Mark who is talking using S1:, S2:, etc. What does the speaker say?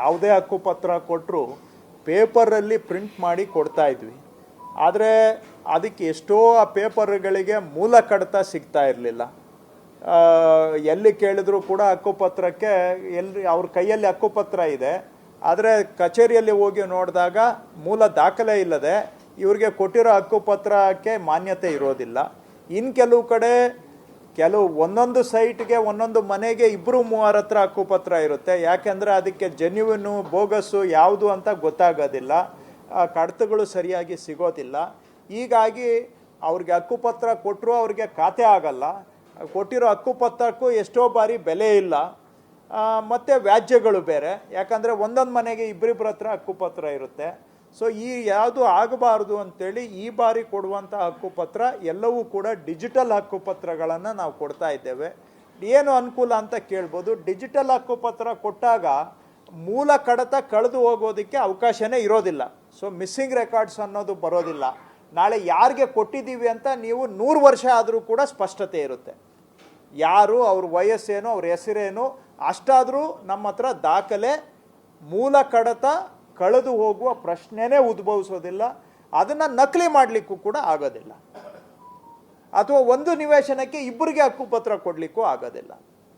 S1: ಯಾವುದೇ ಹಕ್ಕುಪತ್ರ ಕೊಟ್ಟರು ಪೇಪರಲ್ಲಿ ಪ್ರಿಂಟ್ ಮಾಡಿ ಕೊಡ್ತಾ ಇದ್ವಿ. ಆದರೆ ಅದಕ್ಕೆ ಎಷ್ಟೋ ಆ ಪೇಪರ್ಗಳಿಗೆ ಮೂಲ ಕಡತ ಸಿಗ್ತಾ ಇರಲಿಲ್ಲ. ಎಲ್ಲಿ ಕೇಳಿದ್ರು ಕೂಡ ಹಕ್ಕುಪತ್ರಕ್ಕೆ ಎಲ್ಲಿ, ಅವ್ರ ಕೈಯಲ್ಲಿ ಹಕ್ಕುಪತ್ರ ಇದೆ. ಆದರೆ ಕಚೇರಿಯಲ್ಲಿ ಹೋಗಿ ನೋಡಿದಾಗ ಮೂಲ ದಾಖಲೆ ಇಲ್ಲದೆ ಇವ್ರಿಗೆ ಕೊಟ್ಟಿರೋ ಹಕ್ಕುಪತ್ರಕ್ಕೆ ಮಾನ್ಯತೆ ಇರೋದಿಲ್ಲ. ಇನ್ನು ಕೆಲವು ಕಡೆ ಕೆಲವು ಒಂದೊಂದು ಸೈಟ್ಗೆ, ಒಂದೊಂದು ಮನೆಗೆ ಇಬ್ಬರು ಮೂವರ ಹತ್ರ ಹಕ್ಕುಪತ್ರ ಇರುತ್ತೆ. ಯಾಕೆಂದರೆ ಅದಕ್ಕೆ ಜೆನ್ಯುವಿನು ಬೋಗಸ್ಸು ಯಾವುದು ಅಂತ ಗೊತ್ತಾಗೋದಿಲ್ಲ. ಕಡತಗಳು ಸರಿಯಾಗಿ ಸಿಗೋದಿಲ್ಲ. ಹೀಗಾಗಿ ಅವ್ರಿಗೆ ಹಕ್ಕುಪತ್ರ ಕೊಟ್ಟರು ಅವ್ರಿಗೆ ಖಾತೆ ಆಗಲ್ಲ. ಕೊಟ್ಟಿರೋ ಹಕ್ಕುಪತ್ರಕ್ಕೂ ಎಷ್ಟೋ ಬಾರಿ ಬೆಲೆ ಇಲ್ಲ. ಮತ್ತೆ ವ್ಯಾಜ್ಯಗಳು ಬೇರೆ. ಯಾಕಂದರೆ ಒಂದೊಂದು ಮನೆಗೆ ಇಬ್ಬರಿಬ್ಬರ ಹತ್ರ ಹಕ್ಕುಪತ್ರ ಇರುತ್ತೆ. ಸೊ ಈ ಯಾವುದು ಆಗಬಾರ್ದು ಅಂತೇಳಿ ಈ ಬಾರಿ ಕೊಡುವಂಥ ಹಕ್ಕುಪತ್ರ ಎಲ್ಲವೂ ಕೂಡ ಡಿಜಿಟಲ್ ಹಕ್ಕುಪತ್ರಗಳನ್ನು ನಾವು ಕೊಡ್ತಾ ಇದ್ದೇವೆ. ಏನು ಅನುಕೂಲ ಅಂತ ಕೇಳ್ಬೋದು. ಡಿಜಿಟಲ್ ಹಕ್ಕುಪತ್ರ ಕೊಟ್ಟಾಗ ಮೂಲ ಕಡತ ಕಳೆದು ಹೋಗೋದಕ್ಕೆ ಅವಕಾಶನೇ ಇರೋದಿಲ್ಲ. ಸೊ ಮಿಸ್ಸಿಂಗ್ ರೆಕಾರ್ಡ್ಸ್ ಅನ್ನೋದು ಬರೋದಿಲ್ಲ. ನಾಳೆ ಯಾರಿಗೆ ಕೊಟ್ಟಿದ್ದೀವಿ ಅಂತ ನೀವು ನೂರು ವರ್ಷ ಆದರೂ ಕೂಡ ಸ್ಪಷ್ಟತೆ ಇರುತ್ತೆ. ಯಾರು ಅವ್ರ ವಯಸ್ಸೇನು, ಅವ್ರ ಹೆಸರೇನು ಅಷ್ಟಾದರೂ ನಮ್ಮ ಹತ್ರ ದಾಖಲೆ, ಮೂಲ ಕಡತ ಕಳೆದು ಹೋಗುವ ಪ್ರಶ್ನೆನೇ ಉದ್ಭವಿಸೋದಿಲ್ಲ, ಅದನ್ನು ನಕಲಿ ಮಾಡಲಿಕ್ಕೂ ಕೂಡ ಆಗೋದಿಲ್ಲ. ಅಥವಾ ಒಂದು ನಿವೇಶನಕ್ಕೆ ಇಬ್ಬರಿಗೆ ಹಕ್ಕುಪತ್ರ ಕೊಡಲಿಕ್ಕೂ ಆಗೋದಿಲ್ಲ.